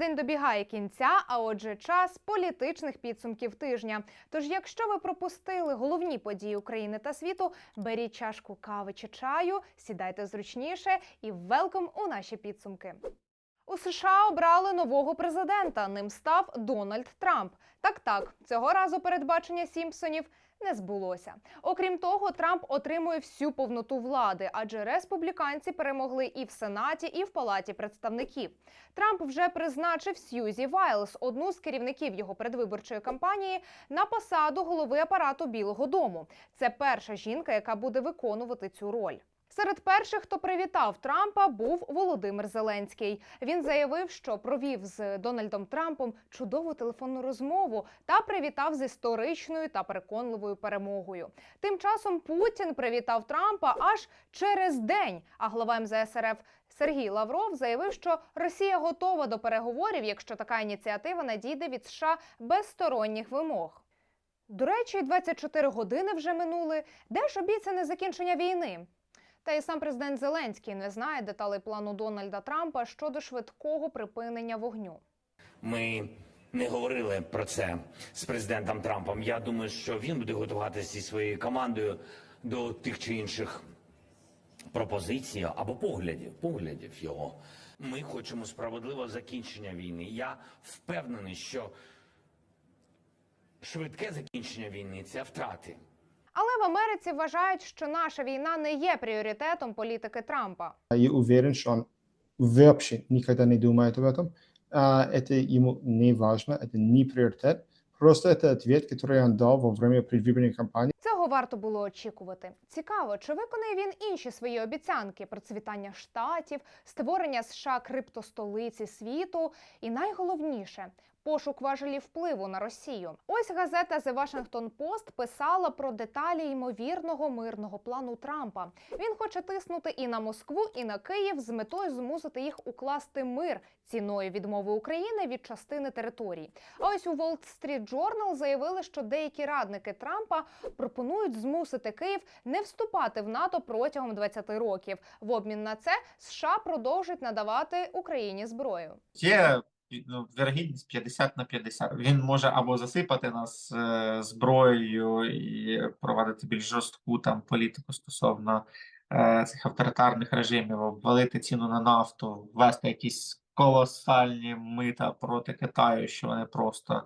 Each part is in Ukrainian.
Тиждень добігає кінця, а отже, час політичних підсумків тижня. Тож, якщо ви пропустили головні події України та світу, беріть чашку кави чи чаю, сідайте зручніше і велком у наші підсумки. У США обрали нового президента. Ним став Дональд Трамп. Так, так, цього разу передбачення Сімпсонів не збулося. Окрім того, Трамп отримує всю повноту влади, адже республіканці перемогли і в Сенаті, і в Палаті представників. Трамп вже призначив Сьюзі Вайлс, одну з керівників його передвиборчої кампанії, на посаду голови апарату Білого Дому. Це перша жінка, яка буде виконувати цю роль. Серед перших, хто привітав Трампа, був Володимир Зеленський. Він заявив, що провів з Дональдом Трампом чудову телефонну розмову та привітав з історичною та переконливою перемогою. Тим часом Путін привітав Трампа аж через день. А глава МЗС РФ Сергій Лавров заявив, що Росія готова до переговорів, якщо така ініціатива надійде від США без сторонніх вимог. До речі, 24 години вже минули. Де ж обіцяне закінчення війни? Та і сам президент Зеленський не знає деталей плану Дональда Трампа щодо швидкого припинення вогню. Ми не говорили про це з президентом Трампом. Я думаю, що він буде готуватися зі своєю командою до тих чи інших пропозицій або поглядів, поглядів його. Ми хочемо справедливого закінчення війни. Я впевнений, що швидке закінчення війни це втрати. Але в Америці вважають, що наша війна не є пріоритетом політики Трампа. Я уверен, что он вообще никогда не думает об этом. А, Это ему не важно, это не приоритет. Просто это ответ, который он дал во время предвыборной кампании. Цього варто було очікувати. Цікаво, чи виконає він інші свої обіцянки процвітання штатів, створення США криптостолиці світу, і найголовніше. Пошук важелів впливу на Росію. Ось газета The Washington Post писала про деталі ймовірного мирного плану Трампа. Він хоче тиснути і на Москву, і на Київ з метою змусити їх укласти мир ціною відмови України від частини територій. А ось у Wall Street Journal заявили, що деякі радники Трампа пропонують змусити Київ не вступати в НАТО протягом 20 років. В обмін на це США продовжать надавати Україні зброю. Є вірогідність 50 на 50. Він може або засипати нас е, зброєю і провадити більш жорстку там політику стосовно е, цих авторитарних режимів, обвалити ціну на нафту, ввести якісь колосальні мита проти Китаю, що вони просто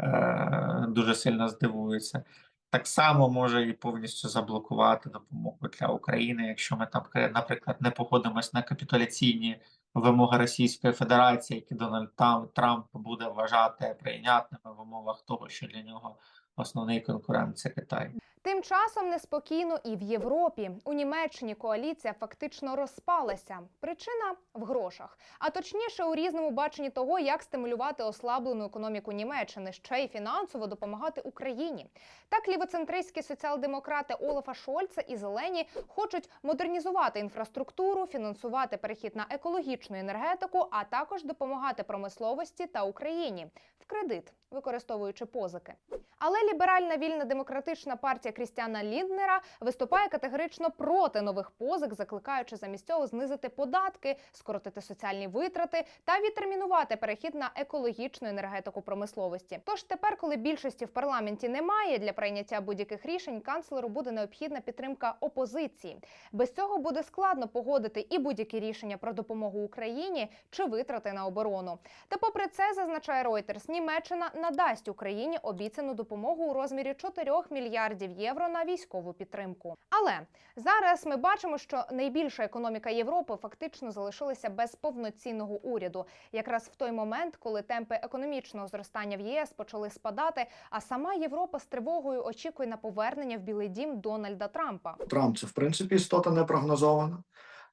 е, дуже сильно здивуються. Так само може і повністю заблокувати допомогу для України, якщо ми там, наприклад, не погодимось на капітуляційні вимоги Російської Федерації, які Дональд Трамп буде вважати прийнятними в умовах того, що для нього основний конкурент це Китай. Тим часом неспокійно і в Європі. У Німеччині коаліція фактично розпалася. Причина в грошах, а точніше у різному баченні того, як стимулювати ослаблену економіку Німеччини, ще й фінансово допомагати Україні. Так лівоцентристські соціал-демократи Олафа Шольца і Зелені хочуть модернізувати інфраструктуру, фінансувати перехід на екологічну енергетику, а також допомагати промисловості та Україні в кредит, використовуючи позики. Але ліберальна вільна демократична партія Крістіана Лінднера виступає категорично проти нових позик, закликаючи замість цього знизити податки, скоротити соціальні витрати та відтермінувати перехід на екологічну енергетику промисловості. Тож тепер, коли більшості в парламенті немає для прийняття будь-яких рішень, канцлеру буде необхідна підтримка опозиції. Без цього буде складно погодити і будь-які рішення про допомогу Україні чи витрати на оборону. Та попри це, зазначає Reuters, Німеччина надасть Україні обіцяну допомогу у розмірі 4 мільярдів євро на військову підтримку. Але зараз ми бачимо, що найбільша економіка Європи фактично залишилася без повноцінного уряду, якраз в той момент, коли темпи економічного зростання в ЄС почали спадати, а сама Європа з тривогою очікує на повернення в Білий Дім Дональда Трампа. Трамп це в принципі істота непрогнозована.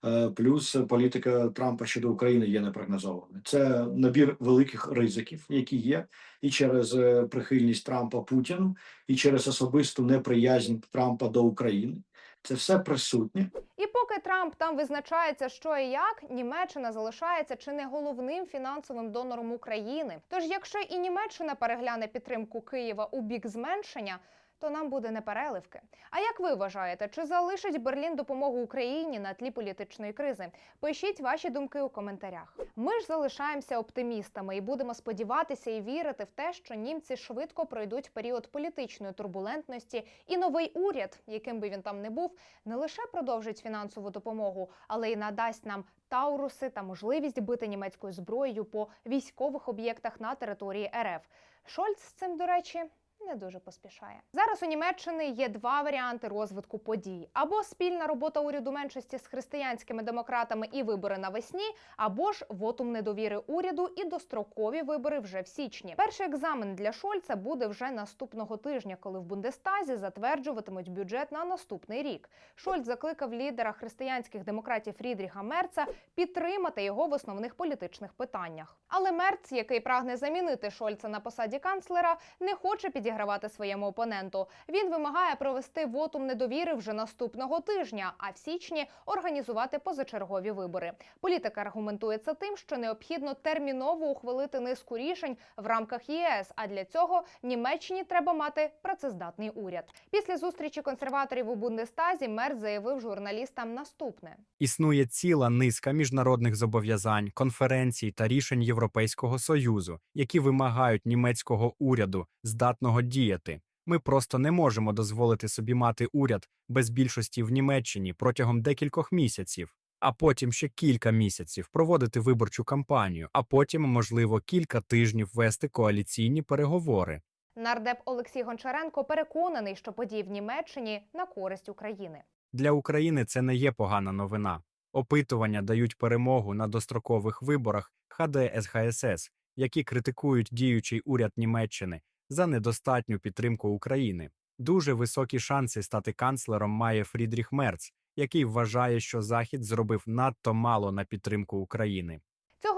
Е, Плюс політика Трампа щодо України є непрогнозованою. Це набір великих ризиків, які є, і через е, прихильність Трампа Путіну, і через особисту неприязнь Трампа до України. Це все присутнє. І поки Трамп там визначається, що і як, Німеччина залишається чи не головним фінансовим донором України. Тож, якщо і Німеччина перегляне підтримку Києва у бік зменшення, то нам буде непереливки. А як ви вважаєте, чи залишить Берлін допомогу Україні на тлі політичної кризи? Пишіть ваші думки у коментарях. Ми ж залишаємося оптимістами і будемо сподіватися і вірити в те, що німці швидко пройдуть період політичної турбулентності, і новий уряд, яким би він там не був, не лише продовжить фінансову допомогу, але й надасть нам тауруси та можливість бити німецькою зброєю по військових об'єктах на території РФ. Шольц з цим, до речі. Не дуже поспішає зараз. У Німеччини є два варіанти розвитку подій: або спільна робота уряду меншості з християнськими демократами і вибори навесні, або ж вотум недовіри уряду і дострокові вибори вже в січні. Перший екзамен для Шольца буде вже наступного тижня, коли в Бундестазі затверджуватимуть бюджет на наступний рік. Шольц закликав лідера християнських демократів Фрідріха Мерца підтримати його в основних політичних питаннях. Але Мерц, який прагне замінити Шольца на посаді канцлера, не хоче підігравати своєму опоненту. Він вимагає провести вотум недовіри вже наступного тижня, а в січні організувати позачергові вибори. Політика аргументує це тим, що необхідно терміново ухвалити низку рішень в рамках ЄС. А для цього Німеччині треба мати працездатний уряд. Після зустрічі консерваторів у Бундестазі Мерц заявив журналістам наступне. Існує ціла низка міжнародних зобов'язань, конференцій та рішень Європейського союзу, які вимагають німецького уряду здатного діяти. Ми просто не можемо дозволити собі мати уряд без більшості в Німеччині протягом декількох місяців, а потім ще кілька місяців проводити виборчу кампанію, а потім, можливо, кілька тижнів вести коаліційні переговори. Нардеп Олексій Гончаренко переконаний, що події в Німеччині на користь України. Для України це не є погана новина. Опитування дають перемогу на дострокових виборах ХДС-ХСС, які критикують діючий уряд Німеччини за недостатню підтримку України. Дуже високі шанси стати канцлером має Фрідріх Мерц, який вважає, що Захід зробив надто мало на підтримку України.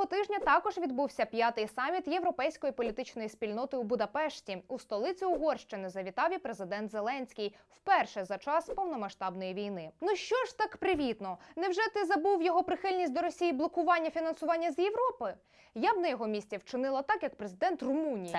Тижня також відбувся п'ятий саміт європейської політичної спільноти у Будапешті. У столицю Угорщини завітав і президент Зеленський вперше за час повномасштабної війни. Ну що ж так привітно? Невже ти забув його прихильність до Росії блокування фінансування з Європи? Я б на його місці вчинила так, як президент Румунії.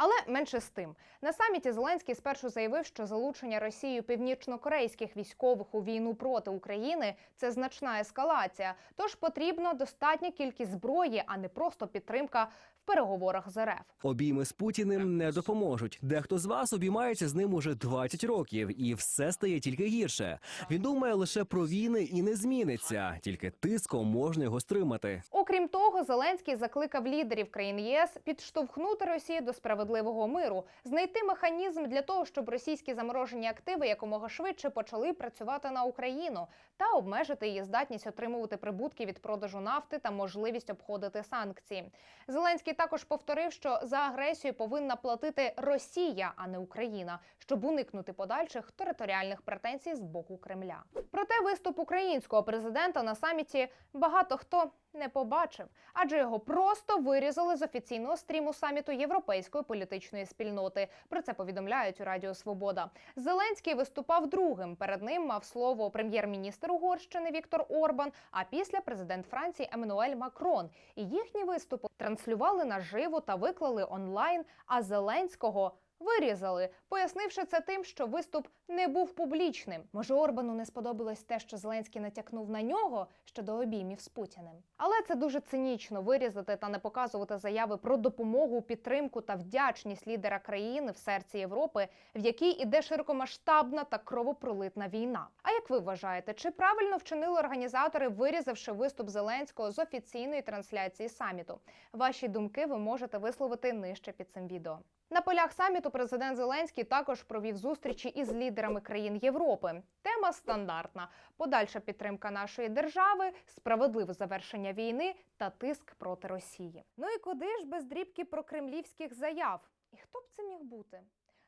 Але менше з тим на саміті Зеленський спершу заявив, що залучення Росією північно-корейських військових у війну проти України це значна ескалація. Тож потрібна достатня кількість зброї, а не просто підтримка в переговорах з РФ. Обійми з Путіним не допоможуть. Дехто з вас обіймається з ним уже 20 років, і все стає тільки гірше. Він думає лише про війни і не зміниться. Тільки тиском можна його стримати. Окрім того, Зеленський закликав лідерів країн ЄС підштовхнути Росію до справедливого миру, знайти механізм для того, щоб російські заморожені активи якомога швидше почали працювати на Україну та обмежити її здатність отримувати прибутки від продажу нафти та можливість обходити санкції. Зеленський також повторив, що за агресію повинна платити Росія, а не Україна, щоб уникнути подальших територіальних претензій з боку Кремля. Проте виступ українського президента на саміті багато хто не побачив, адже його просто вирізали з офіційного стріму саміту Європейської політичної спільноти. Про це повідомляють у Радіо Свобода. Зеленський виступав другим. Перед ним мав слово прем'єр-міністр Угорщини Віктор Орбан. А після президент Франції Еммануель Макрон. І їхні виступи транслювали наживо та виклали онлайн. А Зеленського. Вирізали, пояснивши це тим, що виступ не був публічним. Може, Орбану не сподобалось те, що Зеленський натякнув на нього щодо обіймів з Путіним. Але це дуже цинічно вирізати та не показувати заяви про допомогу, підтримку та вдячність лідера країни в серці Європи, в якій іде широкомасштабна та кровопролитна війна. А як ви вважаєте, чи правильно вчинили організатори, вирізавши виступ Зеленського з офіційної трансляції саміту? Ваші думки ви можете висловити нижче під цим відео. На полях саміту президент Зеленський також провів зустрічі із лідерами країн Європи. Тема стандартна: подальша підтримка нашої держави, справедливе завершення війни та тиск проти Росії. Ну і куди ж без дрібки про кремлівських заяв? І хто б це міг бути?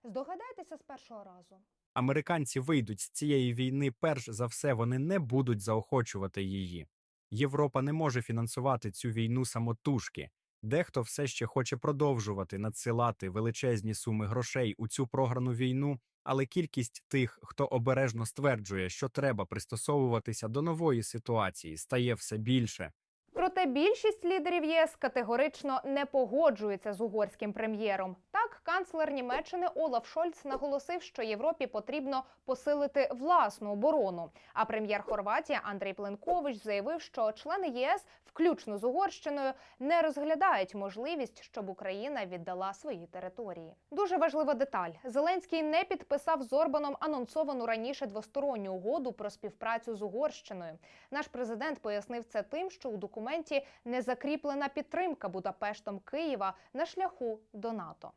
Здогадайтеся з першого разу. Американці вийдуть з цієї війни, перш за все, вони не будуть заохочувати її. Європа не може фінансувати цю війну самотужки. Дехто все ще хоче продовжувати надсилати величезні суми грошей у цю програну війну, але кількість тих, хто обережно стверджує, що треба пристосовуватися до нової ситуації, стає все більше. Проте більшість лідерів ЄС категорично не погоджується з угорським прем'єром. Так, канцлер Німеччини Олаф Шольц наголосив, що Європі потрібно посилити власну оборону. А прем'єр Хорватії Андрій Пленкович заявив, що члени ЄС, включно з Угорщиною, не розглядають можливість, щоб Україна віддала свої території. Дуже важлива деталь: Зеленський не підписав з Орбаном анонсовану раніше двосторонню угоду про співпрацю з Угорщиною. Наш президент пояснив це тим, що у документі не закріплена підтримка Будапештом Києва на шляху до НАТО.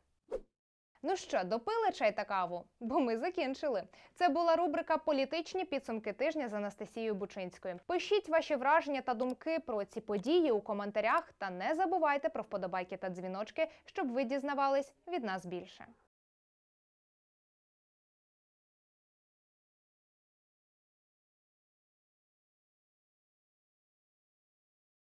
Ну що, допили чай та каву? Бо ми закінчили. Це була рубрика Політичні підсумки тижня з Анастасією Бучинською. Пишіть ваші враження та думки про ці події у коментарях та не забувайте про вподобайки та дзвіночки, щоб ви дізнавались від нас більше.